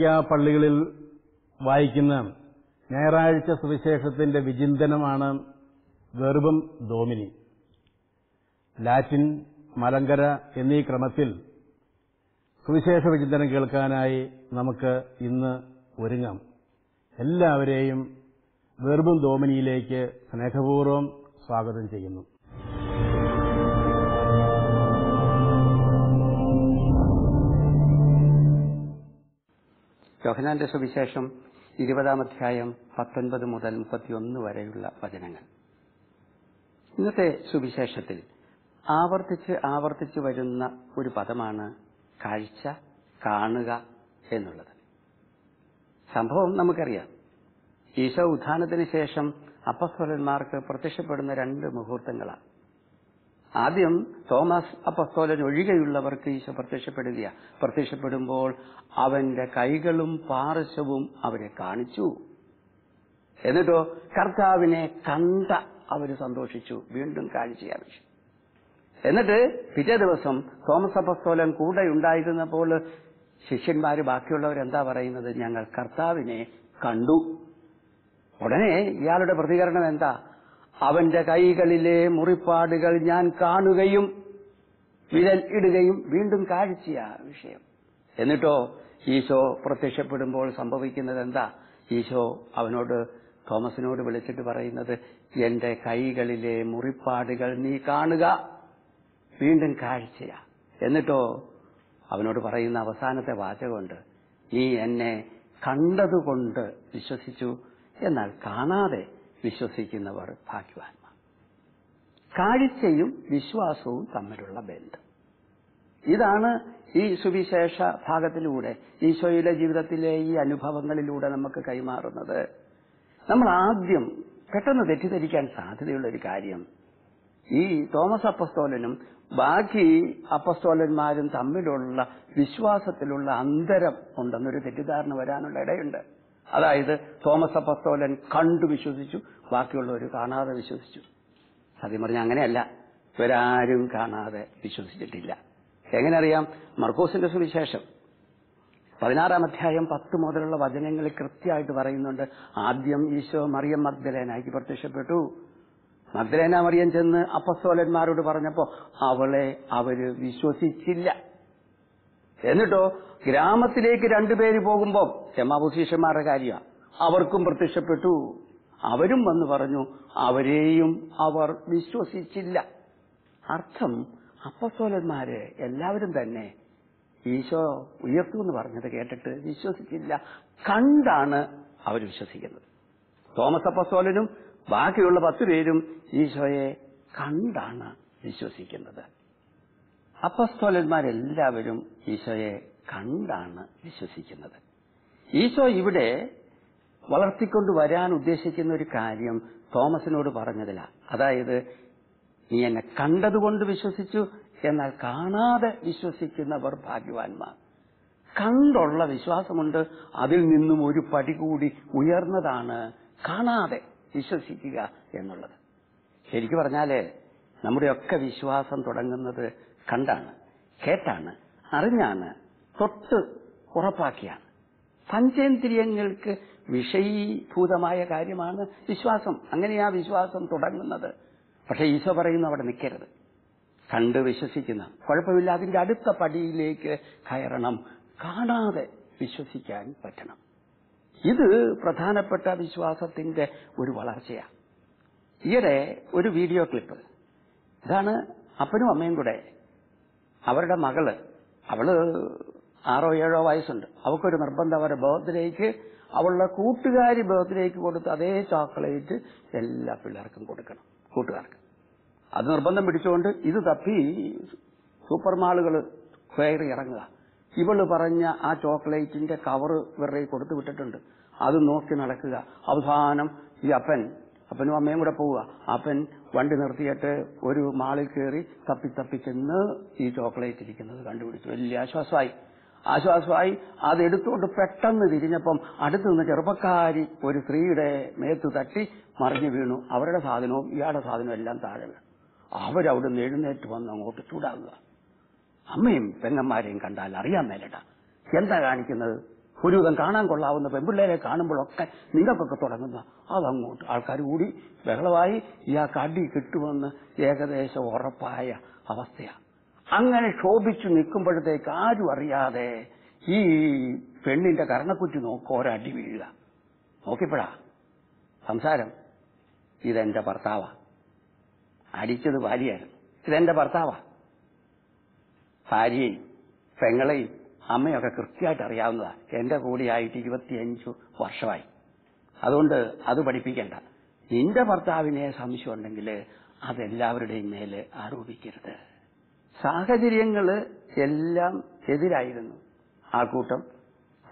കത്തോലിക്ക പള്ളികളിൽ വായിക്കുന്ന ഞായറാഴ്ച സുവിശേഷത്തിന്റെ വിചിന്തനമാണ് വെർബം ഡോമിനി ലാറ്റിൻ മലങ്കര എന്നീ ക്രമത്തിൽ സുവിശേഷ വിചിന്തനം കേൾക്കാനായി നമുക്ക് ഇന്ന് ഒരുങ്ങാം. എല്ലാവരെയും വെർബും ഡോമിനിയിലേക്ക് സ്നേഹപൂർവം സ്വാഗതം ചെയ്യുന്നു. യോഹനാന്റെ സുവിശേഷം ഇരുപതാം അധ്യായം പത്തൊൻപത് മുതൽ മുപ്പത്തിയൊന്ന് വരെയുള്ള വചനങ്ങൾ. ഇന്നത്തെ സുവിശേഷത്തിൽ ആവർത്തിച്ച് ആവർത്തിച്ച് വരുന്ന ഒരു പദമാണ് കാഴ്ച കാണുക എന്നുള്ളത്. സംഭവം നമുക്കറിയാം. ഈശോ ഉത്ഥാനത്തിന് ശേഷം അപ്പസ്വലന്മാർക്ക് പ്രത്യക്ഷപ്പെടുന്ന രണ്ട് മുഹൂർത്തങ്ങളാണ്. ആദ്യം തോമസ് അപ്പസ്തോലൻ ഒഴികെയുള്ളവർക്ക് ഈശോ പ്രത്യക്ഷപ്പെടുക പ്രത്യക്ഷപ്പെടുമ്പോൾ അവന്റെ കൈകളും പാർശ്വവും അവരെ കാണിച്ചു. എന്നിട്ടോ കർത്താവിനെ കണ്ട അവർ സന്തോഷിച്ചു. വീണ്ടും കാഴ്ച ആവശ്യം എന്നിട്ട് പിറ്റേ ദിവസം തോമസ് അപ്പസ്തോലൻ കൂടെ ഉണ്ടായിരുന്നപ്പോൾ ശിഷ്യന്മാര് ബാക്കിയുള്ളവരെന്താ പറയുന്നത്? ഞങ്ങൾ കർത്താവിനെ കണ്ടു. ഉടനെ ഇയാളുടെ പ്രതികരണം എന്താ? അവന്റെ കൈകളിലെ മുറിപ്പാടുകൾ ഞാൻ കാണുകയും വിരൽ ഇടുകയും വീണ്ടും കാഴ്ചയാ വിഷയം. എന്നിട്ടോ ഈശോ പ്രത്യക്ഷപ്പെടുമ്പോൾ സംഭവിക്കുന്നത് എന്താ ഈശോ അവനോട് തോമസിനോട് വിളിച്ചിട്ട് പറയുന്നത് എന്റെ കൈകളിലെ മുറിപ്പാടുകൾ നീ കാണുക വീണ്ടും കാഴ്ചയാ. എന്നിട്ടോ അവനോട് പറയുന്ന അവസാനത്തെ വാചകമുണ്ട് നീ എന്നെ കണ്ടതുകൊണ്ട് വിശ്വസിച്ചു എന്നാൽ കാണാതെ വിശ്വസിക്കുന്നവർ ഭാഗ്യവാന്മാർ. കാഴ്ചയും വിശ്വാസവും തമ്മിലുള്ള ബന്ധം. ഇതാണ് ഈ സുവിശേഷ ഭാഗത്തിലൂടെ ഈശോയുടെ ജീവിതത്തിലെ ഈ അനുഭവങ്ങളിലൂടെ നമുക്ക് കൈമാറുന്നത്. നമ്മൾ ആദ്യം പെട്ടെന്ന് തെറ്റിദ്ധരിക്കാൻ സാധ്യതയുള്ള ഒരു കാര്യം ഈ തോമസ് അപ്പസ്തോലനും ബാക്കി അപ്പസ്തോലന്മാരും തമ്മിലുള്ള വിശ്വാസത്തിലുള്ള അന്തരം ഉണ്ടെന്നൊരു തെറ്റിദ്ധാരണ വരാനുള്ള ഇടയുണ്ട്. അതായത് തോമസ് അപ്പസ്തോലൻ കണ്ടു വിശ്വസിച്ചു ബാക്കിയുള്ളവർ കാണാതെ വിശ്വസിച്ചു. സത്യം പറഞ്ഞാൽ അങ്ങനെയല്ല. ഇവരാരും കാണാതെ വിശ്വസിച്ചിട്ടില്ല. എങ്ങനെ അറിയാം മർക്കോസിന്റെ സുവിശേഷം. പതിനാറാം അധ്യായം പത്ത് മുതലുള്ള വചനങ്ങളിൽ കൃത്യമായിട്ട് പറയുന്നുണ്ട്. ആദ്യം ഈശോ മറിയം മഗ്ദലേനാക്കി പ്രത്യക്ഷപ്പെട്ടു. മഗ്ദലേന മറിയം ചെന്ന് അപ്പസ്തോലന്മാരോട് പറഞ്ഞപ്പോ അവളെ അവർ വിശ്വസിച്ചില്ല. എന്നിട്ടോ ഗ്രാമത്തിലേക്ക് രണ്ടുപേര് പോകുമ്പോൾ ശമാഭൂശിഷ്യന്മാരുടെ കാര്യമാണ്. അവർക്കും പ്രത്യക്ഷപ്പെട്ടു. അവരും വന്ന് പറഞ്ഞു അവരെയും അവർ വിശ്വസിച്ചില്ല. അർത്ഥം അപ്പസ്തോലന്മാര് എല്ലാവരും തന്നെ ഈശോ ഉയർത്തു എന്ന് പറഞ്ഞത് കേട്ടിട്ട് വിശ്വസിച്ചില്ല. കണ്ടാണ് അവർ വിശ്വസിക്കുന്നത്. തോമസ് അപ്പസ്തോലനും ബാക്കിയുള്ള പത്തു പേരും ഈശോയെ കണ്ടാണ് വിശ്വസിക്കുന്നത്. അപ്പസ്തോലന്മാരെല്ലാവരും ഈശോയെ കണ്ടാണ് വിശ്വസിക്കുന്നത്. ഈശോ ഇവിടെ വളർത്തിക്കൊണ്ട് വരാൻ ഉദ്ദേശിക്കുന്ന ഒരു കാര്യം തോമസിനോട് പറഞ്ഞതില്ല അതായത് നീ എന്നെ കണ്ടതുകൊണ്ട് വിശ്വസിച്ചു എന്നാൽ കാണാതെ വിശ്വസിക്കുന്നവർ ഭാഗ്യവാന്മാർ. കണ്ടുള്ള വിശ്വാസമുണ്ട് അതിൽ നിന്നും ഒരു പടി കൂടി ഉയർന്നതാണ് കാണാതെ വിശ്വസിക്കുക എന്നുള്ളത്. ശരിക്കു പറഞ്ഞാൽ നമ്മുടെയൊക്കെ വിശ്വാസം തുടങ്ങുന്നത് കണ്ടാണ് കേട്ടാണ് അറിഞ്ഞാണ് തൊട്ട് ഉറപ്പാക്കിയാണ്. പഞ്ചേന്ദ്രിയങ്ങൾക്ക് വിഷയീഭൂതമായ കാര്യമാണ് വിശ്വാസം. അങ്ങനെയാ വിശ്വാസം തുടങ്ങുന്നത്. പക്ഷെ ഈശോ പറയുന്നു അവിടെ നിൽക്കരുത്. കണ്ട് വിശ്വസിക്കുന്ന കുഴപ്പമില്ല അതിന്റെ അടുത്ത പടിയിലേക്ക് കയറണം. കാണാതെ വിശ്വസിക്കാൻ പറ്റണം. ഇത് പ്രധാനപ്പെട്ട വിശ്വാസത്തിന്റെ ഒരു വളർച്ചയാണ് ഈയിടെ ഒരു വീഡിയോ ക്ലിപ്പ്. ഇതാണ് അപ്പനും അമ്മയും കൂടെ അവരുടെ മകൾ. അവൾ ആറോ ഏഴോ വയസ്സുണ്ട്. അവൾക്കൊരു നിർബന്ധം. അവരുടെ ബർത്ത്ഡേക്ക് അവളുടെ കൂട്ടുകാരി ബർത്ത്ഡേക്ക് കൊടുത്ത് അതേ ചോക്ലേറ്റ് എല്ലാ പിള്ളേർക്കും കൊടുക്കണം. കൂട്ടുകാർക്ക്. അത് നിർബന്ധം പിടിച്ചുകൊണ്ട് ഇത് തപ്പി സൂപ്പർ മാളുകൾ കയറി ഇറങ്ങുക. ഇവൾ പറഞ്ഞ ആ ചോക്ലേറ്റിന്റെ കവറ് വെറുതെ കൊടുത്തു വിട്ടിട്ടുണ്ട്. അത് നോക്കി നടക്കുക. അവസാനം ഈ അപ്പൻ അപ്പനും അമ്മയും കൂടെ പോവുക. അപ്പൻ വണ്ടി നിർത്തിയിട്ട് ഒരു മാളിൽ കയറി തപ്പി തപ്പി ചെന്ന് ഈ ചോക്ലേറ്റ് ഇരിക്കുന്നത് കണ്ടുപിടിച്ചു. വലിയ ആശ്വാസമായി. ആശ്വാസമായി അത് എടുത്തുകൊണ്ട് പെട്ടെന്ന് തിരിഞ്ഞപ്പം അടുത്ത് നിന്ന് ചെറുപ്പക്കാരി ഒരു സ്ത്രീയുടെ മേത്ത് തട്ടി മറിഞ്ഞു വീണു. അവരുടെ സാധനവും ഇയാളുടെ സാധനവും എല്ലാം താഴെ വീണു. അവരവിടുന്ന് എഴുന്നേറ്റ് വന്ന് അങ്ങോട്ട് ചൂടാകുക. അമ്മയും പെങ്ങന്മാരെയും കണ്ടാൽ അറിയാൻ മേലട്ട എന്താ കാണിക്കുന്നത്? ഒരുവിധം കാണാൻ കൊള്ളാവുന്ന പെൺപിള്ളേരെ കാണുമ്പോഴൊക്കെ നിങ്ങൾക്കൊക്കെ തുടങ്ങുന്ന അതങ്ങോട്ട് ആൾക്കാർ കൂടി ബഹളമായി ഇയാൾക്ക് അടി കിട്ടുമെന്ന് ഏകദേശം ഉറപ്പായ അവസ്ഥയാണ് അങ്ങനെ ക്ഷോഭിച്ചു നിൽക്കുമ്പോഴത്തേക്ക് ആരും അറിയാതെ ഈ പെണ്ണിന്റെ കർണക്കുറ്റി നോക്കുക ഒരടി വീഴുക. നോക്കിപ്പോഴാ സംസാരം. ഇതെന്റെ ഭർത്താവാ. അടിച്ചത് ഭാര്യയായിരുന്നു. ഇതെന്റെ ഭർത്താവാ. ഭാര്യയും പെങ്ങളെയും അമ്മയൊക്കെ കൃത്യമായിട്ട് അറിയാവുന്നതാ. എന്റെ കൂടിയായിട്ട് ഇരുപത്തിയഞ്ചു വർഷമായി. അതുകൊണ്ട് അത് പഠിപ്പിക്കണ്ട. നിന്റെ ഭർത്താവിനെ സംശയം ഉണ്ടെങ്കിൽ അതെല്ലാവരുടെയും മേലെ ആരോപിക്കരുത്. സാഹചര്യങ്ങൾ എല്ലാം എതിരായിരുന്നു. ആ കൂട്ടം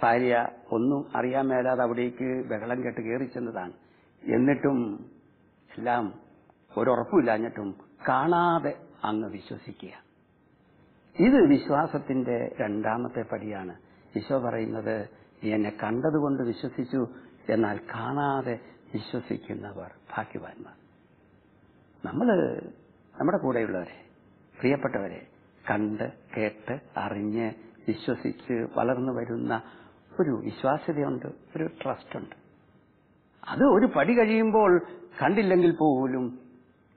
ഭാര്യ ഒന്നും അറിയാൻ മേലാതെ അവിടേക്ക് ബഹളം കെട്ട് കയറി ചെന്നതാണ്. എന്നിട്ടും എല്ലാം ഒരുറപ്പില്ലാഞ്ഞിട്ടും കാണാതെ അങ്ങ് വിശ്വസിക്കുക. ഇത് വിശ്വാസത്തിന്റെ രണ്ടാമത്തെ പടിയാണ്. ഈശോ പറയുന്നത് നീ എന്നെ കണ്ടതുകൊണ്ട് വിശ്വസിച്ചു എന്നാൽ കാണാതെ വിശ്വസിക്കുന്നവർ ഭാഗ്യവാന്മാർ. നമ്മൾ നമ്മുടെ കൂടെയുള്ളവരെ പ്രിയപ്പെട്ടവരെ കണ്ട് കേട്ട് അറിഞ്ഞ് വിശ്വസിച്ച് വളർന്നു വരുന്ന ഒരു വിശ്വാസ്യതയുണ്ട് ഒരു ട്രസ്റ്റ് ഉണ്ട് അത് ഒരു പടി കഴിയുമ്പോൾ കണ്ടില്ലെങ്കിൽ പോലും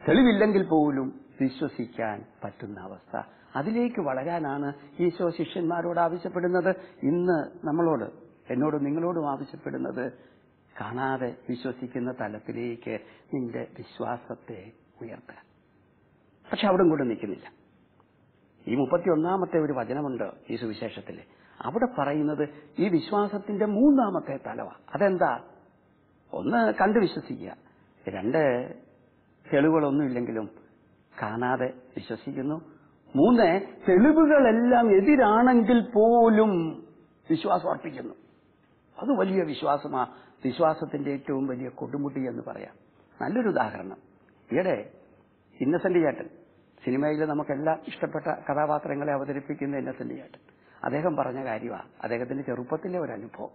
തെളിവില്ലെങ്കിൽ പോലും വിശ്വസിക്കാൻ പറ്റുന്ന അവസ്ഥ അതിലേക്ക് വളരാനാണ് ഈശോ ശിഷ്യന്മാരോട് ആവശ്യപ്പെടുന്നത്. ഇന്ന് നമ്മളോട് എന്നോടും നിങ്ങളോടും ആവശ്യപ്പെടുന്നത് കാണാതെ വിശ്വസിക്കുന്ന തലത്തിലേക്ക് നിന്റെ വിശ്വാസത്തെ ഉയർത്തുക പക്ഷെ അവിടെ കൂടെ നിൽക്കുന്നില്ല. ഈ മുപ്പത്തിയൊന്നാമത്തെ ഒരു വചനമുണ്ട് ഈ സുവിശേഷത്തിൽ അവിടെ പറയുന്നത് ഈ വിശ്വാസത്തിന്റെ മൂന്നാമത്തെ തലവ. അതെന്താ? ഒന്ന് കണ്ടു വിശ്വസിക്കുക. രണ്ട് തെളിവുകളൊന്നുമില്ലെങ്കിലും കാണാതെ വിശ്വസിക്കുന്നു. മൂന്ന് തെളിവുകളെല്ലാം എതിരാണെങ്കിൽ പോലും വിശ്വാസം അർപ്പിക്കുന്നു. അത് വലിയ വിശ്വാസമാ വിശ്വാസത്തിന്റെ ഏറ്റവും വലിയ കൊടുമുടി എന്ന് പറയാം. നല്ലൊരു ഉദാഹരണം. ഈയിടെ ഇന്നസെന്റ് ചേട്ടൻ സിനിമയിൽ നമുക്കെല്ലാം ഇഷ്ടപ്പെട്ട കഥാപാത്രങ്ങളെ അവതരിപ്പിക്കുന്ന ഇന്നസെന്റ് ചേട്ടൻ. അദ്ദേഹം പറഞ്ഞ കാര്യമാണ് അദ്ദേഹത്തിന്റെ ചെറുപ്പത്തിലെ ഒരു അനുഭവം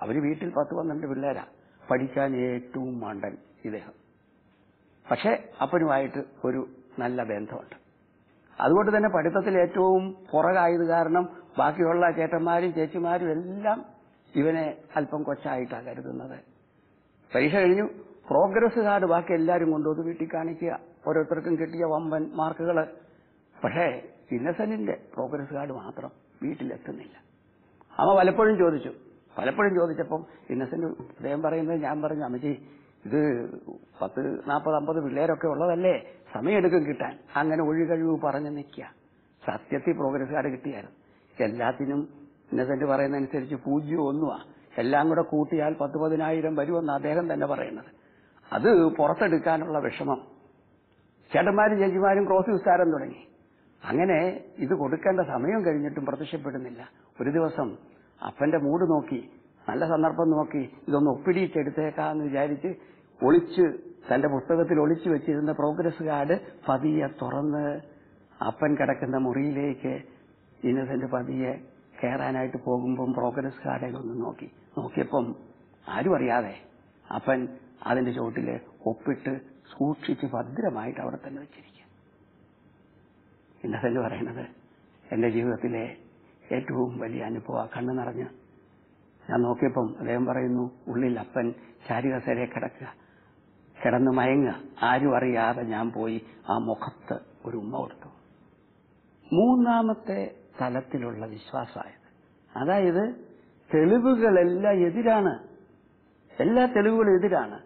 അവർ വീട്ടിൽ പത്ത് പന്ത്രണ്ട് പിള്ളേരാ പഠിക്കാൻ ഏറ്റവും മണ്ടൻ ഇദ്ദേഹം. പക്ഷേ അപ്പനുമായിട്ട് ഒരു നല്ല ബന്ധമുണ്ട്. അതുകൊണ്ട് തന്നെ പഠിത്തത്തിൽ ഏറ്റവും പുറകായത് കാരണം ബാക്കിയുള്ള ചേട്ടന്മാരും ചേച്ചിമാരും എല്ലാം ഇവനെ അല്പം കൊച്ചായിട്ടാണ് കരുതുന്നത്. പരീക്ഷ കഴിഞ്ഞു. പ്രോഗ്രസ് കാർഡ് ബാക്കി എല്ലാവരും കൊണ്ടുവന്ന് വീട്ടിൽ കാണിക്കുക. ഓരോരുത്തർക്കും കിട്ടിയ വമ്പൻ മാർക്കുകൾ പക്ഷേ ഇന്നസെന്റിന്റെ പ്രോഗ്രസ് കാർഡ് മാത്രം വീട്ടിലെത്തുന്നില്ല. അമ്മ പലപ്പോഴും ചോദിച്ചു. പലപ്പോഴും ചോദിച്ചപ്പം ഇന്നസെന്റ് അദ്ദേഹം പറയുന്നത് ഞാൻ പറഞ്ഞു അമ്മച്ചി ഇത് പത്ത് നാൽപ്പത് അമ്പത് പിള്ളേരൊക്കെ ഉള്ളതല്ലേ? സമയമെടുക്കും കിട്ടാൻ. അങ്ങനെ ഒഴികഴിവ് പറഞ്ഞു നിൽക്കുക. സത്യത്തിൽ പ്രോഗ്രസ് കാർഡ് കിട്ടിയായിരുന്നു എല്ലാത്തിനും ഇന്നസെന്റ് പറയുന്നതനുസരിച്ച് പൂജ്യം ഒന്നുമാ എല്ലാം കൂടെ കൂട്ടിയാൽ പത്ത് പതിനായിരം വരുമെന്ന് അദ്ദേഹം തന്നെ പറയുന്നത്. അത് പുറത്തെടുക്കാനുള്ള വിഷമം. ചേട്ടന്മാരും ചേച്ചിമാരും ക്രോസ് വിസ്താരം തുടങ്ങി. അങ്ങനെ ഇത് കൊടുക്കേണ്ട സമയം കഴിഞ്ഞിട്ടും പ്രത്യക്ഷപ്പെടുന്നില്ല. ഒരു ദിവസം അപ്പന്റെ മൂഡ് നോക്കി നല്ല സന്ദർഭം നോക്കി ഇതൊന്ന് ഒപ്പിടിയിട്ടെടുത്തേക്കാന്ന് വിചാരിച്ച് ഒളിച്ച് തന്റെ പുസ്തകത്തിൽ ഒളിച്ചു വെച്ചിരുന്ന പ്രോഗ്രസ് കാർഡ് പതിയെ തുറന്ന് അപ്പൻ കിടക്കുന്ന മുറിയിലേക്ക് ഇന്നസെന്റ് പതിയെ കയറാനായിട്ട് പോകുമ്പം പ്രോഗ്രസ് കാർഡേ ഒന്ന് നോക്കി. നോക്കിയപ്പം ആരും അറിയാതെ അപ്പൻ അതിന്റെ ചോട്ടിൽ ഒപ്പിട്ട് സൂക്ഷിച്ച് ഭദ്രമായിട്ട് അവിടെ തന്നെ വെച്ചിരിക്കുക. ഇന്നസെന്റ് പറയുന്നത് എന്റെ ജീവിതത്തിലെ ഏറ്റവും വലിയ അനുഭവം. കണ്ണു നിറഞ്ഞ് ഞാൻ നോക്കിയപ്പം അദ്ദേഹം പറയുന്നു ഉള്ളിൽ അപ്പൻ ചാരികസേരെ കിടക്കുക. കിടന്ന് മയങ്ങുക. ആരും അറിയാതെ ഞാൻ പോയി ആ മുഖത്ത് ഒരു ഉമ്മ കൊടുത്തു. മൂന്നാമത്തെ തലത്തിലുള്ള വിശ്വാസമായത്. അതായത് തെളിവുകളെല്ലാം എതിരാണ്. എല്ലാ തെളിവുകളും എതിരാണ്.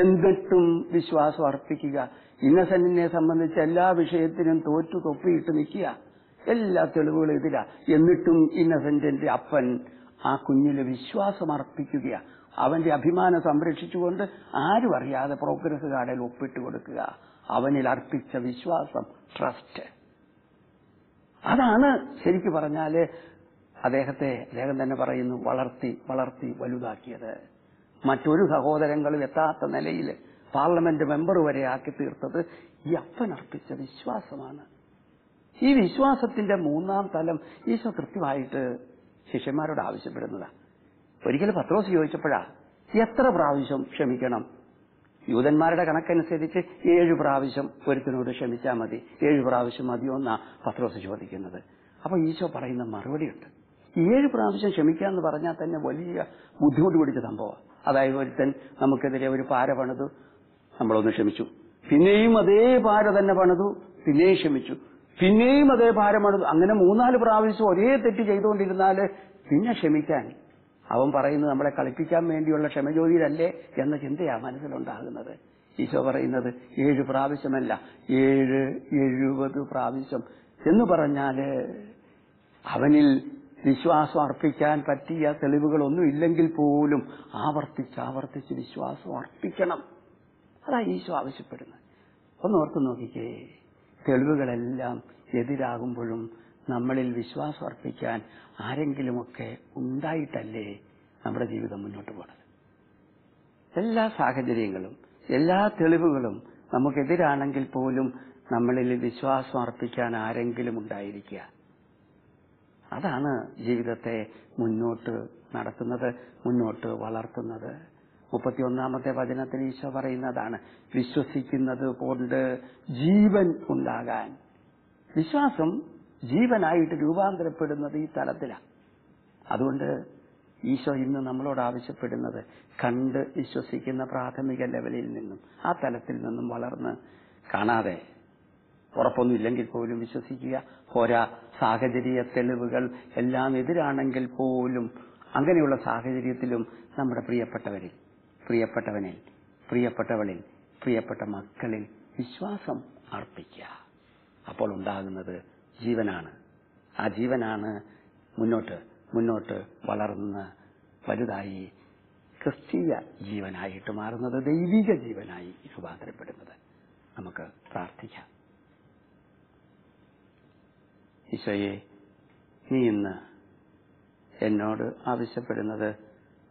എന്നിട്ടും വിശ്വാസം അർപ്പിക്കുക ഇന്നസെന്റിനെ സംബന്ധിച്ച് എല്ലാ വിഷയത്തിനും തോറ്റു തൊപ്പിയിട്ട് നിൽക്കുക എല്ലാ തെളിവുകളും എതിരാ. എന്നിട്ടും ഇന്നസെന്റിന്റെ അപ്പൻ ആ കുഞ്ഞിന് വിശ്വാസം അർപ്പിക്കുക അവന്റെ അഭിമാനം സംരക്ഷിച്ചുകൊണ്ട് ആരും അറിയാതെ പ്രോഗ്രസ് കാർഡിൽ ഒപ്പിട്ട് കൊടുക്കുക. അവനിൽ അർപ്പിച്ച വിശ്വാസം ട്രസ്റ്റ് അതാണ് ശരിക്ക് പറഞ്ഞാൽ അദ്ദേഹത്തെ അദ്ദേഹം തന്നെ പറയുന്നു വളർത്തി വളർത്തി വലുതാക്കിയത്. മറ്റൊരു സഹോദരങ്ങളും എത്താത്ത നിലയിൽ പാർലമെന്റ് മെമ്പർ വരെ ആക്കി തീർത്തത് ഈ അപ്പൻ അർപ്പിച്ച വിശ്വാസമാണ്. ഈ വിശ്വാസത്തിന്റെ മൂന്നാം തലം ഈശോ കൃത്യമായിട്ട് ശിഷ്യന്മാരോട് ആവശ്യപ്പെടുന്നതാണ് ഒരിക്കലും പത്രോസ് ചോദിച്ചപ്പോഴാ എത്ര പ്രാവശ്യം ക്ഷമിക്കണം? യൂതന്മാരുടെ കണക്കനുസരിച്ച് ഏഴ് പ്രാവശ്യം ഒരുത്തിനോട് ക്ഷമിച്ചാൽ മതി ഏഴ് പ്രാവശ്യം മതിയോ എന്നാ പത്രോസ് ചോദിക്കുന്നത്. അപ്പൊ ഈശോ പറയുന്ന മറുപടിയുണ്ട്. ഏഴ് പ്രാവശ്യം ക്ഷമിക്കുക എന്ന് പറഞ്ഞാൽ തന്നെ വലിയ ബുദ്ധിമുട്ട് പിടിച്ച സംഭവം അതായത് ഒരുത്തൻ നമുക്കെതിരെ ഒരു പാര പണിതു നമ്മളൊന്ന് ക്ഷമിച്ചു. പിന്നെയും അതേ പാര തന്നെ പണിതു പിന്നെയും ക്ഷമിച്ചു. പിന്നെയും അതേ ഭാരമാണ് അങ്ങനെ മൂന്നാൽ പ്രാവശ്യം ഒരേ തെറ്റ് ചെയ്തുകൊണ്ടിരുന്നാൽ പിന്നെ ക്ഷമിക്കാൻ അവൻ പറയുന്നത് നമ്മളെ കളിപ്പിക്കാൻ വേണ്ടിയുള്ള ക്ഷമജ്യോതിയിലല്ലേ എന്ന ചിന്തയാ മനസ്സിലുണ്ടാകുന്നത്. ഈശോ പറയുന്നത് ഏഴ് പ്രാവശ്യമല്ല ഏഴ് എഴുപത് പ്രാവശ്യം. എന്ന് പറഞ്ഞാൽ അവനിൽ വിശ്വാസം അർപ്പിക്കാൻ പറ്റിയ തെളിവുകളൊന്നും ഇല്ലെങ്കിൽ പോലും ആവർത്തിച്ച് ആവർത്തിച്ച് വിശ്വാസം അർപ്പിക്കണം. അതാ ഈശോ ആവശ്യപ്പെടുന്നത്. ഒന്ന് ഓർത്ത് നോക്കിക്കേ തെളിവുകളെല്ലാം എതിരാകുമ്പോഴും നമ്മളിൽ വിശ്വാസം അർപ്പിക്കാൻ ആരെങ്കിലുമൊക്കെ ഉണ്ടായിട്ടല്ലേ നമ്മുടെ ജീവിതം മുന്നോട്ട് പോണത്? എല്ലാ സാഹചര്യങ്ങളും എല്ലാ തെളിവുകളും നമുക്കെതിരാണെങ്കിൽ പോലും നമ്മളിൽ വിശ്വാസം അർപ്പിക്കാൻ ആരെങ്കിലും ഉണ്ടായിരിക്കുക. അതാണ് ജീവിതത്തെ മുന്നോട്ട് നടത്തുന്നത് മുന്നോട്ട് വളർത്തുന്നത്. മുപ്പത്തിയൊന്നാമത്തെ വചനത്തിൽ ഈശോ പറയുന്നതാണ് വിശ്വസിക്കുന്നത് കൊണ്ട് ജീവൻ ഉണ്ടാകാൻ. വിശ്വാസം ജീവനായിട്ട് രൂപാന്തരപ്പെടുന്നത് ഈ തലത്തിലാണ് അതുകൊണ്ട് ഈശോ ഇന്ന് നമ്മളോട് ആവശ്യപ്പെടുന്നത് കണ്ട് വിശ്വസിക്കുന്ന പ്രാഥമിക ലെവലിൽ നിന്നും ആ തലത്തിൽ നിന്നും വളർന്ന് കാണാതെ ഉറപ്പൊന്നുമില്ലെങ്കിൽ പോലും വിശ്വസിക്കുക. പോരാ സാഹചര്യ തെളിവുകൾ എല്ലാം എതിരാണെങ്കിൽ പോലും അങ്ങനെയുള്ള സാഹചര്യത്തിലും നമ്മുടെ പ്രിയപ്പെട്ടവരിൽ പ്രിയപ്പെട്ടവനിൽ പ്രിയപ്പെട്ടവളിൽ പ്രിയപ്പെട്ട മക്കളിൽ വിശ്വാസം അർപ്പിക്കുക. അപ്പോൾ ഉണ്ടാകുന്നത് ജീവനാണ്. ആ ജീവനാണ് മുന്നോട്ട് മുന്നോട്ട് വളർന്ന് വലുതായി ക്രിസ്തീയ ജീവനായിട്ട് മാറുന്നത് ദൈവിക ജീവനായി രൂപാന്തരപ്പെടുന്നത്. നമുക്ക് പ്രാർത്ഥിക്കാം. ഈശോയെ നീ ഇന്ന് എന്നോട് ആവശ്യപ്പെടുന്നത്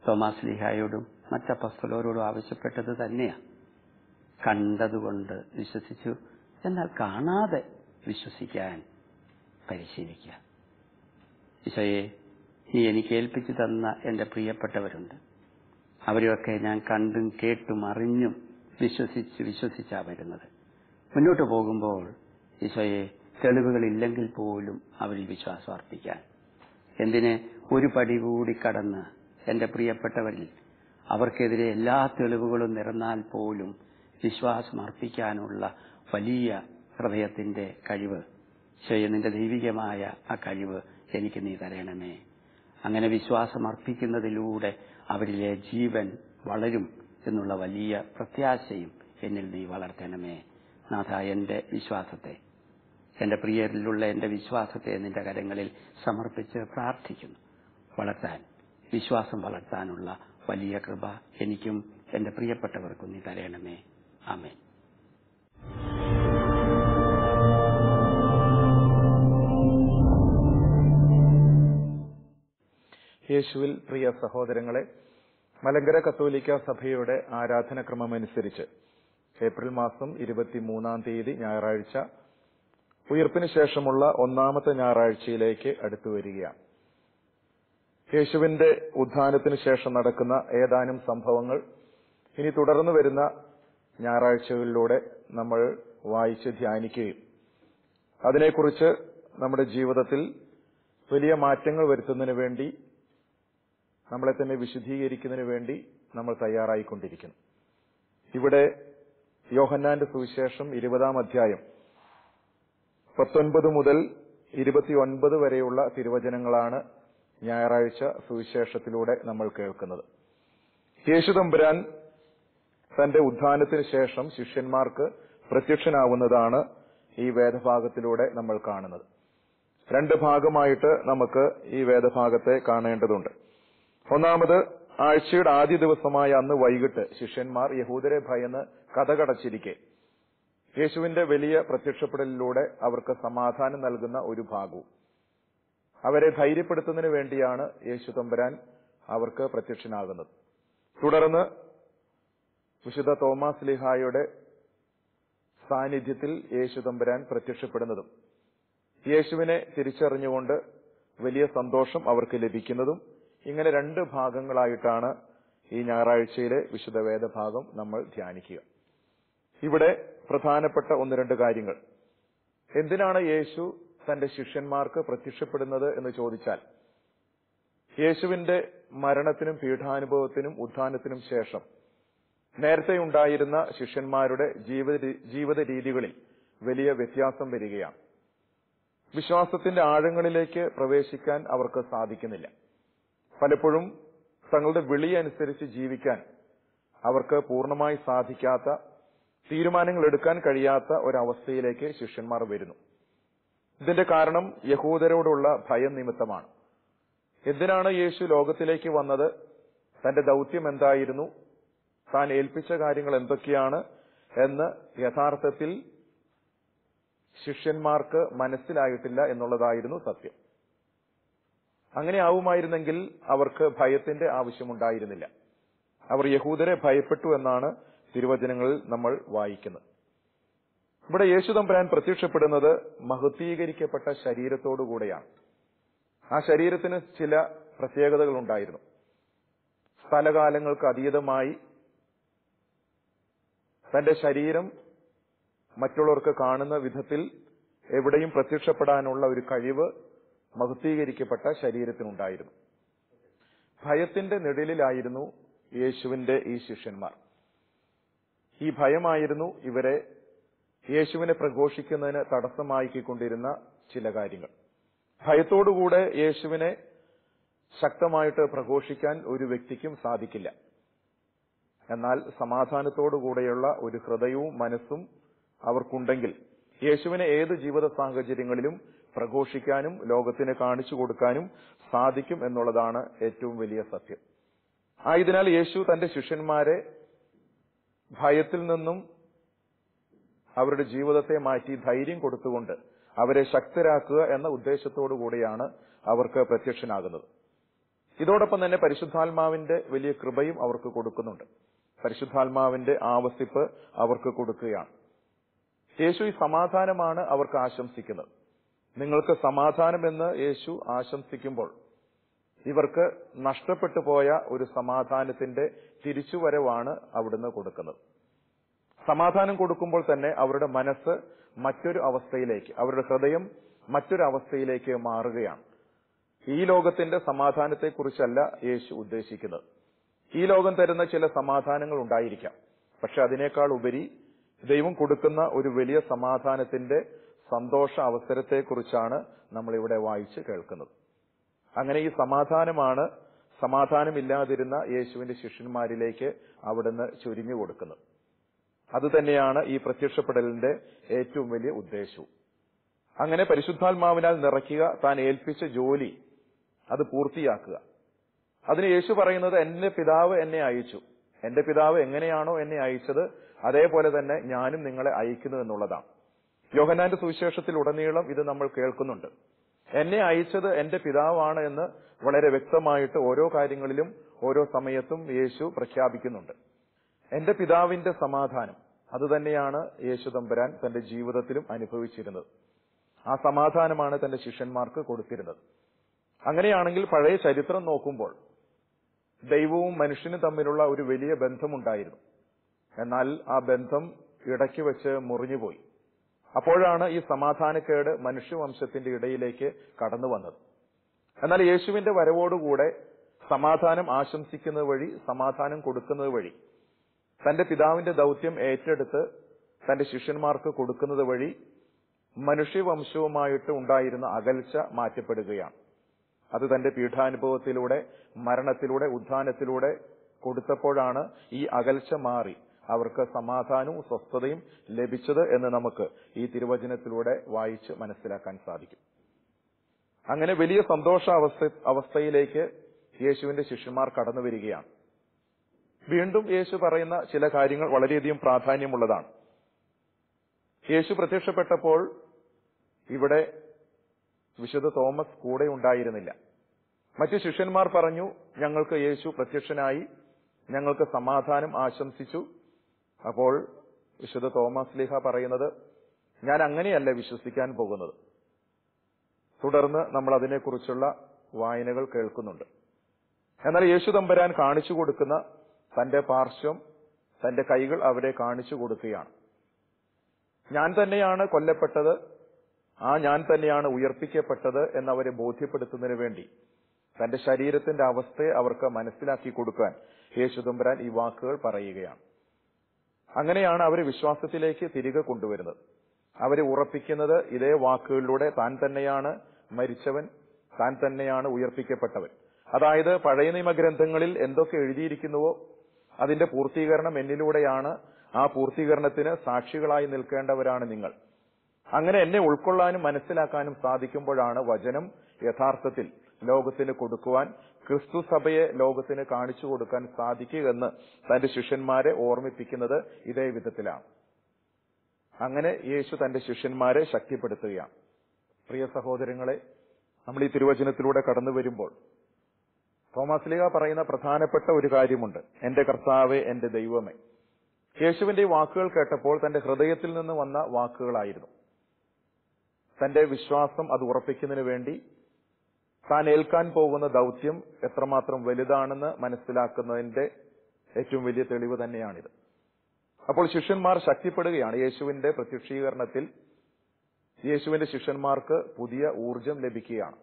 തോമാസ് ലിഹായോടും മറ്റപ്പസ്തലോരോടും ആവശ്യപ്പെട്ടത് തന്നെയാണ് കണ്ടതുകൊണ്ട് വിശ്വസിച്ചു. എന്നാൽ കാണാതെ വിശ്വസിക്കാൻ പരിശീലിക്കുക. ഈശോയെ നീ എനിക്ക് ഏൽപ്പിച്ചു തന്ന എന്റെ പ്രിയപ്പെട്ടവരുണ്ട്. അവരെയൊക്കെ ഞാൻ കണ്ടും കേട്ടും അറിഞ്ഞും വിശ്വസിച്ച് വിശ്വസിച്ചാ വരുന്നത്. മുന്നോട്ട് പോകുമ്പോൾ ഈശോയെ തെളിവുകളില്ലെങ്കിൽ പോലും അവരിൽ വിശ്വാസം അർപ്പിക്കാൻ. എന്തിന്? ഒരു പടി കൂടി കടന്ന് എന്റെ പ്രിയപ്പെട്ടവരിൽ അവർക്കെതിരെ എല്ലാ തെളിവുകളും നിറന്നാൽ പോലും വിശ്വാസം അർപ്പിക്കാനുള്ള വലിയ ഹൃദയത്തിന്റെ കഴിവ് ശയ നിന്റെ ദൈവികമായ ആ കഴിവ് എനിക്ക് നീ തരണമേ. അങ്ങനെ വിശ്വാസം അർപ്പിക്കുന്നതിലൂടെ അവരിലെ ജീവൻ വളരും എന്നുള്ള വലിയ പ്രത്യാശയും എന്നിൽ നീ വളർത്തണമേ. നാഥ എന്റെ വിശ്വാസത്തെ എന്റെ പ്രിയരിലുള്ള എന്റെ വിശ്വാസത്തെ നിന്റെ കരങ്ങളിൽ സമർപ്പിച്ച് പ്രാർത്ഥിക്കുന്നു. വളർത്താൻ വിശ്വാസം വളർത്താനുള്ള വലിയ കൃപ എനിക്കും എന്റെ പ്രിയപ്പെട്ടവർക്കും നീ തരണമേ. ആമേൻ. യേശുവിൽ പ്രിയ സഹോദരങ്ങളെ മലങ്കര കത്തോലിക്ക സഭയുടെ ആരാധനക്രമമനുസരിച്ച് ഏപ്രിൽ മാസം ഇരുപത്തിമൂന്നാം തീയതി ഞായറാഴ്ച ഉയർപ്പിന് ശേഷമുള്ള ഒന്നാമത്തെ ഞായറാഴ്ചയിലേക്ക് അടുത്തു വരികയാണ്. യേശുവിന്റെ ഉത്ഥാനത്തിന് ശേഷം നടക്കുന്ന ഏതാനും സംഭവങ്ങൾ ഇനി തുടർന്നു വരുന്ന ഞായറാഴ്ചകളിലൂടെ നമ്മൾ വായിച്ച് ധ്യാനിക്കുകയും അതിനെക്കുറിച്ച് നമ്മുടെ ജീവിതത്തിൽ വലിയ മാറ്റങ്ങൾ വരുത്തുന്നതിന് വേണ്ടി നമ്മളെ തന്നെ വിശുദ്ധീകരിക്കുന്നതിന് വേണ്ടി നമ്മൾ തയ്യാറായിക്കൊണ്ടിരിക്കുന്നു. ഇവിടെ യോഹന്നാന്റെ സുവിശേഷം ഇരുപതാം അധ്യായം പത്തൊൻപത് മുതൽ ഇരുപത്തിയൊൻപത് വരെയുള്ള തിരുവചനങ്ങളാണ് ഞായറാഴ്ച സുവിശേഷത്തിലൂടെ നമ്മൾ കേൾക്കുന്നത്. യേശുതമ്പുരാൻ തന്റെ ഉത്ഥാനത്തിന് ശേഷം ശിഷ്യന്മാർക്ക് പ്രത്യക്ഷനാവുന്നതാണ് ഈ വേദഭാഗത്തിലൂടെ നമ്മൾ കാണുന്നത്. രണ്ട് ഭാഗമായിട്ട് നമുക്ക് ഈ വേദഭാഗത്തെ കാണേണ്ടതുണ്ട്. ഒന്നാമത് ആഴ്ചയുടെ ആദ്യ ദിവസമായ അന്ന് വൈകിട്ട് ശിഷ്യന്മാർ യഹൂദരെ ഭയന്ന് കഥകടച്ചിരിക്കെ. യേശുവിന്റെ വലിയ പ്രത്യക്ഷപ്പെടലിലൂടെ അവർക്ക് സമാധാനം നൽകുന്ന ഒരു ഭാഗവും അവരെ ധൈര്യപ്പെടുത്തുന്നതിന് വേണ്ടിയാണ് യേശു തമ്പുരാൻ അവർക്ക് പ്രത്യക്ഷനാകുന്നത്. തുടർന്ന് വിശുദ്ധ തോമാസ് ലിഹായുടെ സാന്നിധ്യത്തിൽ യേശു തമ്പുരാൻ പ്രത്യക്ഷപ്പെടുന്നതും യേശുവിനെ തിരിച്ചറിഞ്ഞുകൊണ്ട് വലിയ സന്തോഷം അവർക്ക് ലഭിക്കുന്നതും ഇങ്ങനെ രണ്ട് ഭാഗങ്ങളായിട്ടാണ് ഈ ഞായറാഴ്ചയിലെ വിശുദ്ധ വേദഭാഗം നമ്മൾ ധ്യാനിക്കുക. ഇവിടെ പ്രധാനപ്പെട്ട ഒന്ന് രണ്ട് കാര്യങ്ങൾ. എന്തിനാണ് യേശു തന്റെ ശിഷ്യന്മാർക്ക് പ്രത്യക്ഷപ്പെടുന്നത് എന്ന് ചോദിച്ചാൽ യേശുവിന്റെ മരണത്തിനും പീഠാനുഭവത്തിനും ഉത്ഥാനത്തിനും ശേഷം നേരത്തെ ഉണ്ടായിരുന്ന ശിഷ്യന്മാരുടെ ജീവിത ജീവിത രീതികളിൽ വലിയ വ്യത്യാസം വരികയാണ്. വിശ്വാസത്തിന്റെ ആഴങ്ങളിലേക്ക് പ്രവേശിക്കാൻ അവർക്ക് സാധിക്കുന്നില്ല. പലപ്പോഴും തങ്ങളുടെ വിളി അനുസരിച്ച് ജീവിക്കാൻ അവർക്ക് പൂർണമായി സാധിക്കാത്ത തീരുമാനങ്ങൾ എടുക്കാൻ കഴിയാത്ത ഒരവസ്ഥയിലേക്ക് ശിഷ്യന്മാർ വരുന്നു. ഇതിന്റെ കാരണം യഹൂദരോടുള്ള ഭയം നിമിത്തമാണ്. എന്തിനാണ് യേശു ലോകത്തിലേക്ക് വന്നത്? തന്റെ ദൗത്യം എന്തായിരുന്നു? താൻ ഏൽപ്പിച്ച കാര്യങ്ങൾ എന്തൊക്കെയാണ് എന്ന് യഥാർത്ഥത്തിൽ ശിഷ്യന്മാർക്ക് മനസ്സിലായിട്ടില്ല എന്നുള്ളതായിരുന്നു സത്യം. അങ്ങനെ ആവുമായിരുന്നെങ്കിൽ അവർക്ക് ഭയത്തിന്റെ ആവശ്യമുണ്ടായിരുന്നില്ല. അവർ യഹൂദരെ ഭയപ്പെട്ടു എന്നാണ് തിരുവചനങ്ങളിൽ നമ്മൾ വായിക്കുന്നത്. ഇവിടെ യേശുദമ്പരാൻ പ്രത്യക്ഷപ്പെടുന്നത് മഹത്വീകരിക്കപ്പെട്ട ശരീരത്തോടുകൂടെയാണ് ആ ശരീരത്തിന് ചില പ്രത്യേകതകൾ ഉണ്ടായിരുന്നു സ്ഥലകാലങ്ങൾക്ക് അതീതമായി തന്റെ ശരീരം മറ്റുള്ളവർക്ക് കാണുന്ന വിധത്തിൽ എവിടെയും പ്രത്യക്ഷപ്പെടാനുള്ള ഒരു കഴിവ് മഹത്വീകരിക്കപ്പെട്ട ശരീരത്തിനുണ്ടായിരുന്നു. ഭയത്തിന്റെ നിഴലിലായിരുന്നു യേശുവിന്റെ ഈ ശിഷ്യന്മാർ. ഈ ഭയമായിരുന്നു ഇവരെ യേശുവിനെ പ്രഘോഷിക്കുന്നതിന് തടസ്സമാക്കിക്കൊണ്ടിരുന്ന ചില കാര്യങ്ങൾ. ഭയത്തോടുകൂടെ യേശുവിനെ ശക്തമായിട്ട് പ്രഘോഷിക്കാൻ ഒരു വ്യക്തിക്കും സാധിക്കില്ല. എന്നാൽ സമാധാനത്തോടുകൂടെയുള്ള ഒരു ഹൃദയവും മനസ്സും അവർക്കുണ്ടെങ്കിൽ യേശുവിനെ ഏത് ജീവിത സാഹചര്യങ്ങളിലും പ്രഘോഷിക്കാനും ലോകത്തിന് കാണിച്ചു കൊടുക്കാനും സാധിക്കും എന്നുള്ളതാണ് ഏറ്റവും വലിയ സത്യം. ആയതിനാൽ യേശു തന്റെ ശിഷ്യന്മാരെ ഭയത്തിൽ നിന്നും അവരുടെ ജീവിതത്തെ മാറ്റി ധൈര്യം കൊടുത്തുകൊണ്ട് അവരെ ശക്തരാക്കുക എന്ന ഉദ്ദേശത്തോടു കൂടിയാണ് അവർക്ക് പ്രത്യക്ഷനാകുന്നത്. ഇതോടൊപ്പം തന്നെ പരിശുദ്ധാത്മാവിന്റെ വലിയ കൃപയും അവർക്ക് കൊടുക്കുന്നുണ്ട്. പരിശുദ്ധാത്മാവിന്റെ ആവസിപ്പ് അവർക്ക് കൊടുക്കുകയാണ്. യേശു ഈ സമാധാനമാണ് അവർക്ക് ആശംസിക്കുന്നത്. നിങ്ങൾക്ക് സമാധാനമെന്ന് യേശു ആശംസിക്കുമ്പോൾ ഇവർക്ക് നഷ്ടപ്പെട്ടു പോയ ഒരു സമാധാനത്തിന്റെ തിരിച്ചുവരവാണ് അവിടുന്ന് കൊടുക്കുന്നത്. സമാധാനം കൊടുക്കുമ്പോൾ തന്നെ അവരുടെ മനസ്സ് മറ്റൊരു അവസ്ഥയിലേക്ക് അവരുടെ ഹൃദയം മറ്റൊരു അവസ്ഥയിലേക്ക് മാറുകയാണ്. ഈ ലോകത്തിന്റെ സമാധാനത്തെക്കുറിച്ചല്ല യേശു ഉദ്ദേശിക്കുന്നത്. ഈ ലോകം തരുന്ന ചില സമാധാനങ്ങൾ ഉണ്ടായിരിക്കാം. പക്ഷെ അതിനേക്കാൾ ഉപരി ദൈവം കൊടുക്കുന്ന ഒരു വലിയ സമാധാനത്തിന്റെ സന്തോഷ അവസരത്തെക്കുറിച്ചാണ് നമ്മൾ ഇവിടെ വായിച്ച് കേൾക്കുന്നത്. അങ്ങനെ ഈ സമാധാനമാണ് സമാധാനമില്ലാതിരുന്ന യേശുവിന്റെ ശിഷ്യന്മാരിലേക്ക് അവിടുന്ന് ചൊരിഞ്ഞു കൊടുക്കുന്നത്. അതുതന്നെയാണ് ഈ പ്രത്യക്ഷപ്പെടലിന്റെ ഏറ്റവും വലിയ ഉദ്ദേശവും. അങ്ങനെ പരിശുദ്ധാത്മാവിനാൽ നിറയ്ക്കുക താൻ ഏൽപ്പിച്ച ജോലി അത് പൂർത്തിയാക്കുക. അതിന് യേശു പറയുന്നത് എന്റെ പിതാവ് എന്നെ അയച്ചു. എന്റെ പിതാവ് എങ്ങനെയാണോ എന്നെ അയച്ചത് അതേപോലെ തന്നെ ഞാനും നിങ്ങളെ അയക്കുന്നു എന്നുള്ളതാണ്. യോഹനാന്റെ സുവിശേഷത്തിൽ ഉടനീളം ഇത് നമ്മൾ കേൾക്കുന്നുണ്ട്. എന്നെ അയച്ചത് എന്റെ പിതാവാണ് എന്ന് വളരെ വ്യക്തമായിട്ട് ഓരോ കാര്യങ്ങളിലും ഓരോ സമയത്തും യേശു പ്രഖ്യാപിക്കുന്നുണ്ട്. എന്റെ പിതാവിന്റെ സമാധാനം അതുതന്നെയാണ് യേശു തമ്പുരാൻ തന്റെ ജീവിതത്തിലും അനുഭവിച്ചിരുന്നത്. ആ സമാധാനമാണ് തന്റെ ശിഷ്യന്മാർക്ക് കൊടുത്തിരുന്നത്. അങ്ങനെയാണെങ്കിൽ പഴയ ചരിത്രം നോക്കുമ്പോൾ ദൈവവും മനുഷ്യനും തമ്മിലുള്ള ഒരു വലിയ ബന്ധമുണ്ടായിരുന്നു. എന്നാൽ ആ ബന്ധം ഇടയ്ക്ക് വെച്ച് മുറിഞ്ഞുപോയി. അപ്പോഴാണ് ഈ സമാധാനക്കേട് മനുഷ്യവംശത്തിന്റെ ഇടയിലേക്ക് കടന്നു വന്നത്. എന്നാൽ യേശുവിന്റെ വരവോടുകൂടെ സമാധാനം ആശംസിക്കുന്നത് വഴി സമാധാനം കൊടുക്കുന്നത് വഴി തന്റെ പിതാവിന്റെ ദൗത്യം ഏറ്റെടുത്ത് തന്റെ ശിഷ്യന്മാർക്ക് കൊടുക്കുന്നത് വഴി മനുഷ്യവംശവുമായിട്ട് ഉണ്ടായിരുന്ന അകൽച്ച മാറ്റപ്പെടുകയാണ്. അത് തന്റെ പീഠാനുഭവത്തിലൂടെ മരണത്തിലൂടെ ഉദ്ധാനത്തിലൂടെ കൊടുത്തപ്പോഴാണ് ഈ അകൽച്ച മാറി. അവർക്ക് സമാധാനവും സ്വസ്ഥതയും ലഭിച്ചത് എന്ന് നമുക്ക് ഈ തിരുവചനത്തിലൂടെ വായിച്ച് മനസ്സിലാക്കാൻ സാധിക്കും. അങ്ങനെ വലിയ സന്തോഷ അവസ്ഥ അവസ്ഥയിലേക്ക് യേശുവിന്റെ ശിഷ്യന്മാർ കടന്നു വരികയാണ്. വീണ്ടും യേശു പറയുന്ന ചില കാര്യങ്ങൾ വളരെയധികം പ്രാധാന്യമുള്ളതാണ്. യേശു പ്രത്യക്ഷപ്പെട്ടപ്പോൾ ഇവിടെ വിശുദ്ധ തോമസ് കൂടെ ഉണ്ടായിരുന്നില്ല. മറ്റു ശിഷ്യന്മാർ പറഞ്ഞു ഞങ്ങൾക്ക് യേശു പ്രത്യക്ഷനായി ഞങ്ങൾക്ക് സമാധാനം ആശംസിച്ചു അപ്പോൾ വിശുദ്ധ തോമസ് ലിഹ പറയുന്നത് ഞാൻ അങ്ങനെയല്ല വിശ്വസിക്കാൻ പോകുന്നത്. തുടർന്ന് നമ്മൾ അതിനെക്കുറിച്ചുള്ള വായനകൾ കേൾക്കുന്നുണ്ട്. എന്നാൽ യേശു തമ്പരാൻ കാണിച്ചു കൊടുക്കുന്ന തന്റെ പാർശ്വം തന്റെ കൈകൾ അവരെ കാണിച്ചു കൊടുക്കുകയാണ്. ഞാൻ തന്നെയാണ് കൊല്ലപ്പെട്ടത് ആ ഞാൻ തന്നെയാണ് ഉയർപ്പിക്കപ്പെട്ടത് എന്നവരെ ബോധ്യപ്പെടുത്തുന്നതിന് വേണ്ടി തന്റെ ശരീരത്തിന്റെ അവസ്ഥയെ അവർക്ക് മനസ്സിലാക്കി കൊടുക്കാൻ യേശു ഈ വാക്കുകൾ പറയുകയാണ്. അങ്ങനെയാണ് അവരെ വിശ്വാസത്തിലേക്ക് തിരികെ കൊണ്ടുവരുന്നത്. അവരെ ഉറപ്പിക്കുന്നത് ഇതേ വാക്കുകളിലൂടെ താൻ തന്നെയാണ് മരിച്ചവൻ താൻ തന്നെയാണ് ഉയർപ്പിക്കപ്പെട്ടവൻ. അതായത് പഴയ നിയമഗ്രന്ഥങ്ങളിൽ എന്തൊക്കെ എഴുതിയിരിക്കുന്നുവോ അതിന്റെ പൂർത്തീകരണം എന്നിലൂടെയാണ് ആ പൂർത്തീകരണത്തിന് സാക്ഷികളായി നിൽക്കേണ്ടവരാണ് നിങ്ങൾ. അങ്ങനെ എന്നെ ഉൾക്കൊള്ളാനും മനസ്സിലാക്കാനും സാധിക്കുമ്പോഴാണ് വചനം യഥാർത്ഥത്തിൽ ലോകത്തിന് കൊടുക്കുവാൻ ക്രിസ്തു സഭയെ ലോകത്തിന് കാണിച്ചു കൊടുക്കാൻ സാധിക്കുകയെന്ന് തന്റെ ശിഷ്യന്മാരെ ഓർമ്മിപ്പിക്കുന്നത് ഇതേ വിധത്തിലാണ്. അങ്ങനെ യേശു തന്റെ ശിഷ്യന്മാരെ ശക്തിപ്പെടുത്തുകയാണ്. പ്രിയ സഹോദരങ്ങളെ നമ്മൾ ഈ തിരുവചനത്തിലൂടെ കടന്നു വരുമ്പോൾ തോമസ് ലീഗ പറയുന്ന പ്രധാനപ്പെട്ട ഒരു കാര്യമുണ്ട്. എന്റെ കർത്താവെ എന്റെ ദൈവമേ. യേശുവിന്റെ വാക്കുകൾ കേട്ടപ്പോൾ തന്റെ ഹൃദയത്തിൽ നിന്ന് വന്ന വാക്കുകളായിരുന്നു. തന്റെ വിശ്വാസം അത് ഉറപ്പിക്കുന്നതിന് വേണ്ടി താൻ ഏൽക്കാൻ പോകുന്ന ദൗത്യം എത്രമാത്രം വലുതാണെന്ന് മനസ്സിലാക്കുന്നതിന്റെ ഏറ്റവും വലിയ തെളിവ് തന്നെയാണിത്. അപ്പോൾ ശിഷ്യന്മാർ ശക്തിപ്പെടുകയാണ് യേശുവിന്റെ പ്രത്യക്ഷീകരണത്തിൽ. യേശുവിന്റെ ശിഷ്യന്മാർക്ക് പുതിയ ഊർജം ലഭിക്കുകയാണ്.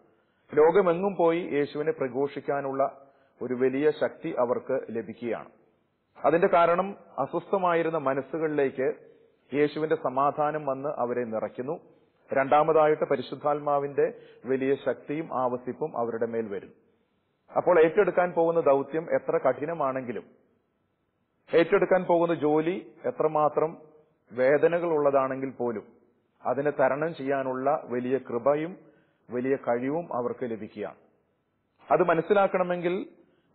ലോകമെങ്ങും പോയി യേശുവിനെ പ്രഘോഷിക്കാനുള്ള ഒരു വലിയ ശക്തി അവർക്ക് ലഭിക്കുകയാണ്. അതിന്റെ കാരണം അസ്വസ്ഥമായിരുന്ന മനസ്സുകളിലേക്ക് യേശുവിന്റെ സമാധാനം വന്ന് അവരെ നിറയ്ക്കുന്നു. രണ്ടാമതായിട്ട് പരിശുദ്ധാത്മാവിന്റെ വലിയ ശക്തിയും ആവസിപ്പും അവരുടെ മേൽ വരും. അപ്പോൾ ഏറ്റെടുക്കാൻ പോകുന്ന ദൗത്യം എത്ര കഠിനമാണെങ്കിലും ഏറ്റെടുക്കാൻ പോകുന്ന ജോലി എത്രമാത്രം വേദനകൾ ഉള്ളതാണെങ്കിൽ പോലും അതിനെ തരണം ചെയ്യാനുള്ള വലിയ കൃപയും വലിയ കഴിവും അവർക്ക് ലഭിക്കുകയാണ്. അത് മനസ്സിലാക്കണമെങ്കിൽ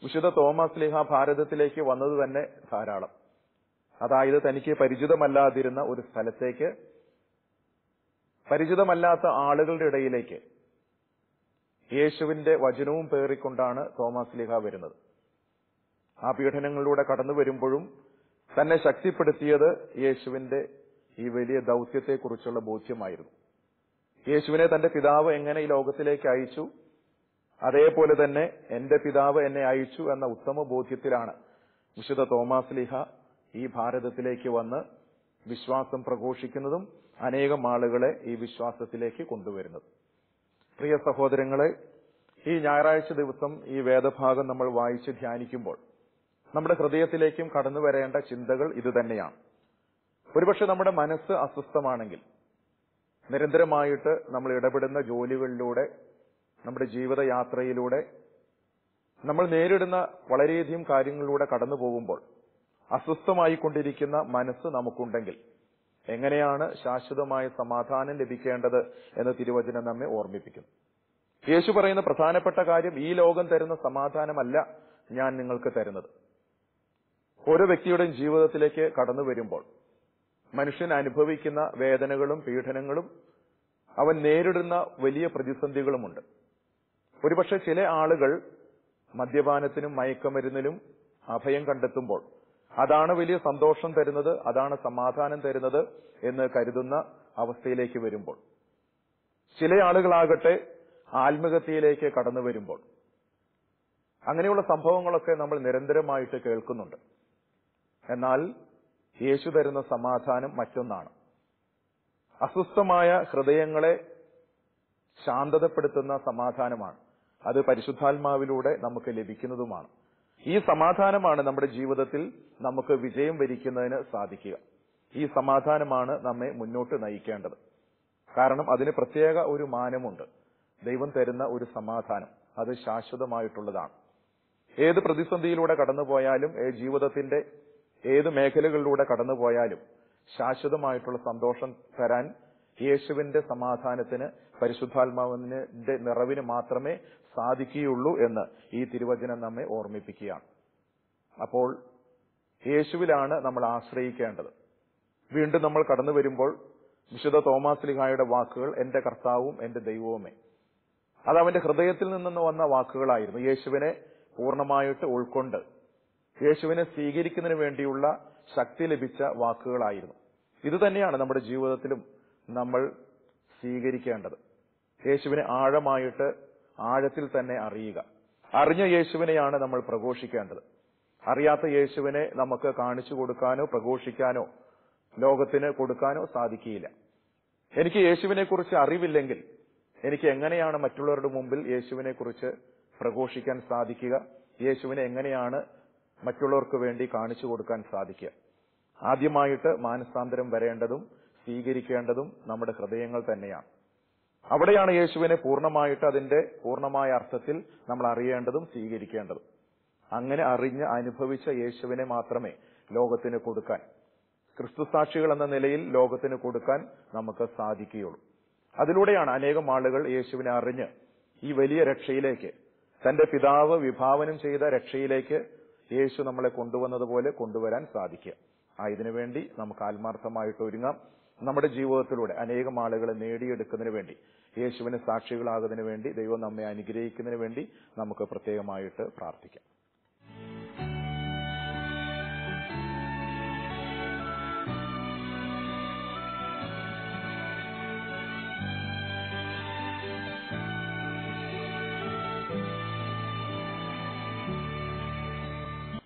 വിശുദ്ധ തോമസ് ലിഹ ഭാരതത്തിലേക്ക് വന്നത് തന്നെ ധാരാളം. അതായത് തനിക്ക് പരിചിതമല്ലാതിരുന്ന ഒരു സ്ഥലത്തേക്ക് പരിചിതമല്ലാത്ത ആളുകളുടെ ഇടയിലേക്ക് യേശുവിന്റെ വചനവും പേറിക്കൊണ്ടാണ് തോമസ് ലിഹ വരുന്നത്. ആ പീഡനങ്ങളിലൂടെ കടന്നു വരുമ്പോഴും തന്നെ ശക്തിപ്പെടുത്തിയത് യേശുവിന്റെ ഈ വലിയ ദൗത്യത്തെക്കുറിച്ചുള്ള ബോധ്യമായിരുന്നു. യേശുവിനെ തന്റെ പിതാവ് എങ്ങനെ ഈ ലോകത്തിലേക്ക് അയച്ചു? അതേപോലെ തന്നെ എന്റെ പിതാവ് എന്നെ അയച്ചു എന്ന ഉത്തമ ബോധ്യത്തിലാണ് വിശുദ്ധ തോമാസ് ലിഹ ഈ ഭാരതത്തിലേക്ക് വന്ന് വിശ്വാസം പ്രഘോഷിക്കുന്നതും അനേകം ആളുകളെ ഈ വിശ്വാസത്തിലേക്ക് കൊണ്ടുവരുന്നത്. പ്രിയ സഹോദരങ്ങളെ ഈ ഞായറാഴ്ച ദിവസം ഈ വേദഭാഗം നമ്മൾ വായിച്ച് ധ്യാനിക്കുമ്പോൾ നമ്മുടെ ഹൃദയത്തിലേക്കും കടന്നു വരേണ്ട ചിന്തകൾ ഇതുതന്നെയാണ് ഒരുപക്ഷെ നമ്മുടെ മനസ്സ് അസ്വസ്ഥമാണെങ്കിൽ നിരന്തരമായിട്ട് നമ്മൾ ഇടപെടുന്ന ജോലികളിലൂടെ നമ്മുടെ ജീവിതയാത്രയിലൂടെ നമ്മൾ നേരിടുന്ന വളരെയധികം കാര്യങ്ങളിലൂടെ കടന്നു പോകുമ്പോൾ അസ്വസ്ഥമായിക്കൊണ്ടിരിക്കുന്ന മനസ്സ് നമുക്കുണ്ടെങ്കിൽ എങ്ങനെയാണ് ശാശ്വതമായ സമാധാനം ലഭിക്കേണ്ടത് എന്ന് തിരുവചനം നമ്മെ ഓർമ്മിപ്പിക്കുന്നു. യേശു പറയുന്ന പ്രധാനപ്പെട്ട കാര്യം ഈ ലോകം തരുന്ന സമാധാനമല്ല ഞാൻ നിങ്ങൾക്ക് തരുന്നത്. ഓരോ വ്യക്തിയുടെയും ജീവിതത്തിലേക്ക് കടന്നു വരുമ്പോൾ മനുഷ്യൻ അനുഭവിക്കുന്ന വേദനകളും പീഡനങ്ങളും അവൻ നേരിടുന്ന വലിയ പ്രതിസന്ധികളുമുണ്ട്. ഒരുപക്ഷെ ചില ആളുകൾ മദ്യപാനത്തിനും മയക്കമരുന്നിലും അഭയം കണ്ടെത്തുമ്പോൾ അതാണ് വലിയ സന്തോഷം തരുന്നത് അതാണ് സമാധാനം തരുന്നത് എന്ന് കരുതുന്ന അവസ്ഥയിലേക്ക് വരുമ്പോൾ. ചില ആളുകളാകട്ടെ ആത്മഹത്യയിലേക്ക് കടന്നു വരുമ്പോൾ. അങ്ങനെയുള്ള സംഭവങ്ങളൊക്കെ നമ്മൾ നിരന്തരമായിട്ട് കേൾക്കുന്നുണ്ട്. എന്നാൽ യേശു തരുന്ന സമാധാനം മറ്റൊന്നാണ്. അസ്വസ്ഥമായ ഹൃദയങ്ങളെ ശാന്തതപ്പെടുത്തുന്ന സമാധാനമാണ്. അത് പരിശുദ്ധാത്മാവിലൂടെ നമുക്ക് ലഭിക്കുന്നതുമാണ്. ഈ സമാധാനമാണ് നമ്മുടെ ജീവിതത്തിൽ നമുക്ക് വിജയം വരിക്കുന്നതിന് സാധിക്കുക. ഈ സമാധാനമാണ് നമ്മെ മുന്നോട്ട് നയിക്കേണ്ടത്. കാരണം അതിന് പ്രത്യേക ഒരു മാനമുണ്ട്. ദൈവം തരുന്ന ഒരു സമാധാനം. അത് ശാശ്വതമായിട്ടുള്ളതാണ്. ഏത് പ്രതിസന്ധിയിലൂടെ കടന്നുപോയാലും ജീവിതത്തിന്റെ ഏത് മേഖലകളിലൂടെ കടന്നുപോയാലും ശാശ്വതമായിട്ടുള്ള സന്തോഷം തരാൻ യേശുവിന്റെ സമാധാനത്തിന് പരിശുദ്ധാത്മാവിന്റെ നിറവിന് മാത്രമേ സാധിക്കുകയുള്ളൂ എന്ന് ഈ തിരുവചനം നമ്മെ ഓർമ്മിപ്പിക്കുകയാണ്. അപ്പോൾ യേശുവിലാണ് നമ്മൾ ആശ്രയിക്കേണ്ടത്. വീണ്ടും നമ്മൾ കടന്നു വരുമ്പോൾ വിശുദ്ധ തോമാസ് ലിഹായുടെ വാക്കുകൾ എന്റെ കർത്താവും എന്റെ ദൈവവുമേ. അത് അവന്റെ ഹൃദയത്തിൽ നിന്ന് വന്ന വാക്കുകളായിരുന്നു. യേശുവിനെ പൂർണമായിട്ട് ഉൾക്കൊണ്ട് യേശുവിനെ സ്വീകരിക്കുന്നതിന് വേണ്ടിയുള്ള ശക്തി ലഭിച്ച വാക്കുകളായിരുന്നു. ഇത് തന്നെയാണ് നമ്മുടെ ജീവിതത്തിലും നമ്മൾ സ്വീകരിക്കേണ്ടത്. യേശുവിനെ ആഴമായിട്ട് ആഴത്തിൽ തന്നെ അറിയുക. അറിഞ്ഞ യേശുവിനെയാണ് നമ്മൾ പ്രഘോഷിക്കേണ്ടത്. അറിയാത്ത യേശുവിനെ നമുക്ക് കാണിച്ചു കൊടുക്കാനോ പ്രഘോഷിക്കാനോ ലോകത്തിന് കൊടുക്കാനോ സാധിക്കില്ല എനിക്ക് യേശുവിനെ കുറിച്ച് അറിവില്ലെങ്കിൽ എനിക്ക് എങ്ങനെയാണ് മറ്റുള്ളവരുടെ മുമ്പിൽ യേശുവിനെ കുറിച്ച് പ്രഘോഷിക്കാൻ സാധിക്കുക? യേശുവിനെ എങ്ങനെയാണ് മറ്റുള്ളവർക്ക് വേണ്ടി കാണിച്ചു കൊടുക്കാൻ സാധിക്കുക? ആദ്യമായിട്ട് മാനസാന്തരം വരേണ്ടതും സ്വീകരിക്കേണ്ടതും നമ്മുടെ ഹൃദയങ്ങൾ തന്നെയാണ്. അവിടെയാണ് യേശുവിനെ പൂർണമായിട്ട് അതിന്റെ പൂർണമായ അർത്ഥത്തിൽ നമ്മൾ അറിയേണ്ടതും സ്വീകരിക്കേണ്ടതും. അങ്ങനെ അറിഞ്ഞ് അനുഭവിച്ച യേശുവിനെ മാത്രമേ ലോകത്തിന് കൊടുക്കാൻ ക്രിസ്തുസാക്ഷികൾ എന്ന നിലയിൽ ലോകത്തിന് കൊടുക്കാൻ നമുക്ക് സാധിക്കുകയുള്ളൂ. അതിലൂടെയാണ് അനേകം ആളുകൾ യേശുവിനെ അറിഞ്ഞ് ഈ വലിയ രക്ഷയിലേക്ക് തന്റെ പിതാവ് വിഭാവനം ചെയ്ത രക്ഷയിലേക്ക് യേശു നമ്മളെ കൊണ്ടുവന്നതുപോലെ കൊണ്ടുവരാൻ സാധിക്കുക. ആ ഇതിനുവേണ്ടി നമുക്ക് ആത്മാർത്ഥമായിട്ട് ഒരുങ്ങാം. നമ്മുടെ ജീവിതത്തിലൂടെ അനേകം ആളുകളെ നേടിയെടുക്കുന്നതിന് വേണ്ടി യേശുവിന് സാക്ഷികളാകുന്നതിന് വേണ്ടി ദൈവം നമ്മെ അനുഗ്രഹിക്കുന്നതിന് വേണ്ടി നമുക്ക് പ്രത്യേകമായിട്ട് പ്രാർത്ഥിക്കാം.